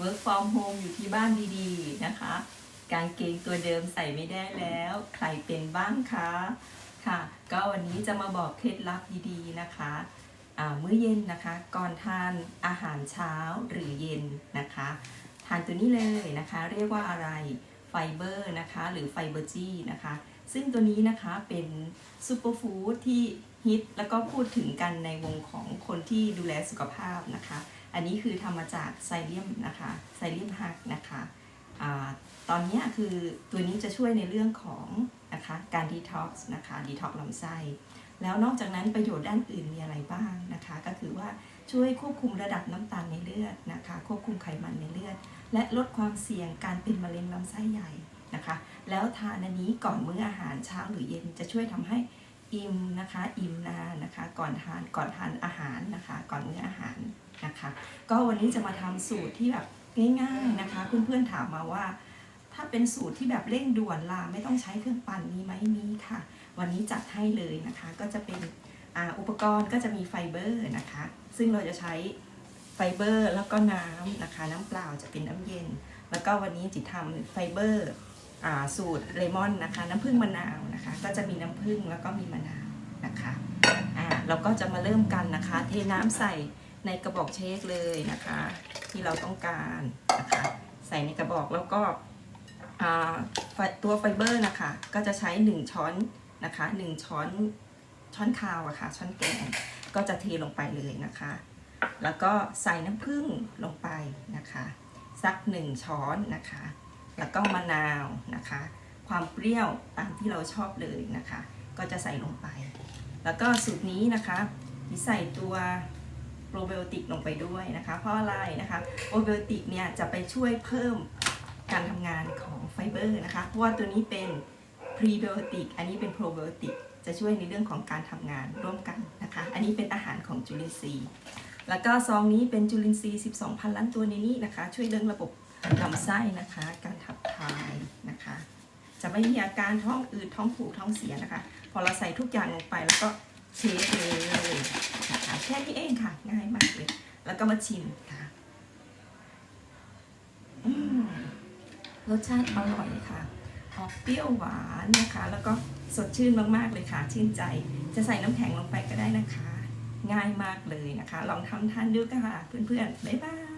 work from home อยู่ที่บ้านดีๆนะคะ กางเกงตัวเดิมใส่ไม่ได้แล้ว ใครเป็นบ้างคะค่ะ ก็วันนี้จะมาบอกเคล็ดลับดีๆนะคะอ่ามื้อเย็นนะคะ ก่อนทานอาหารเช้าหรือเย็นนะคะ ทานตัวนี้เลยนะคะ เรียกว่าอะไรไฟเบอร์นะคะ หรือไฟเบอร์จีนะคะ ซึ่งตัวนี้นะคะเป็นซูเปอร์ฟู้ดที่ฮิตแล้วก็พูดถึงกันในวงของคนที่ดูแลสุขภาพนะคะ อันนี้คือทำมาจากไซเลียมนะคะไซเลียมฮักนะคะอาตอนนี้คือตัวนี้จะช่วยในเรื่องของนะคะการดีท็อกซ์นะคะดีท็อกซ์ลำไส้ แล้วนอกจากนั้นประโยชน์ด้านอื่นมีอะไรบ้างนะคะ ก็คือว่าช่วยควบคุมระดับน้ำตาลในเลือดนะคะ ควบคุมไขมันในเลือด และลดความเสี่ยงการเป็นมะเร็งลำไส้ใหญ่นะคะ แล้วทานอันนี้ก่อนมื้ออาหารเช้าหรือเย็นจะช่วยทำให้ อิ่มนะคะ อิ่มนานนะคะ ก่อนทานก่อนทานอาหารนะคะ ก่อนมื้ออาหารนะคะ ก็วันนี้จะมาทำสูตรที่แบบง่ายๆนะคะเพื่อนๆถามมาว่า ถ้าเป็นสูตรที่แบบเร่งด่วนล่ะไม่ต้องใช้เครื่องปั่นมีไหมมีค่ะ วันนี้จัดให้เลยนะคะ ก็จะเป็นอ,อุปกรณ์ก็จะมีไฟเบอร์นะคะ ซึ่งเราจะใช้ไฟเบอร์แล้วก็น้ำนะคะ น้ำเปล่าจะเป็นน้ำเย็น แล้วก็วันนี้จิตทำไฟเบอร์ สูตรเลมอนนะคะน้ำผึ้งมะนาวนะคะ ก็จะมีน้ำผึ้งแล้วก็มีมะนาวนะคะอ่าเราก็จะมาเริ่มกันนะคะ เทน้ำใส่ในกระบอกเชคเลยนะคะ ที่เราต้องการนะคะใส่ในกระบอกแล้วก็ตัวไฟเบอร์นะคะ ก็จะใช้ 1 ช้อนนะคะ 1 ช้อนช้อนคาวอะค่ะช้อนแกงก็จะเทลงไปเลยนะคะ แล้วก็ใส่น้ำผึ้งลงไปนะคะ สักหนึ่งช้อนนะคะ แล้วก็มะนาว นะคะ ความเปรี้ยวตามที่เราชอบเลยนะคะ ก็จะใส่ลงไป แล้วก็สูตรนี้นะคะที่ใส่ตัวโปรไบโอติกลงไปด้วยนะคะ เพราะอะไรนะคะโปรไบโอติกเนี่ยจะไปช่วยเพิ่มการทำงานของไฟเบอร์นะคะ เพราะว่าตัวนี้เป็นพรีไบโอติกอันนี้เป็นโปรไบโอติกจะช่วยในเรื่องของการทำงานร่วมกันนะคะ อันนี้เป็นอาหารของจุลินทรีย์ แล้วก็ซองนี้เป็นจุลินทรีย์ 12พันล้านตัวในนี้นะคะ ช่วยเรื่องระบบ ลำไส้นะคะ การขับถ่ายนะคะ จะไม่มีอาการท้องอืดท้องผูกท้องเสียนะคะ พอเราใส่ทุกอย่างลงไปแล้วก็เทเลยนะคะแค่นี้เองค่ะ ง่ายมากเลยแล้วก็มาชิมค่ะรสชาติอร่อยค่ะออกเปรี้ยวหวานนะคะ แล้วก็สดชื่นมากๆเลยค่ะ ชื่นใจ จะใส่น้ำแข็งลงไปก็ได้นะคะ ง่ายมากเลยนะคะ ลองทำทานดูค่ะ เพื่อนๆ บ๊ายบาย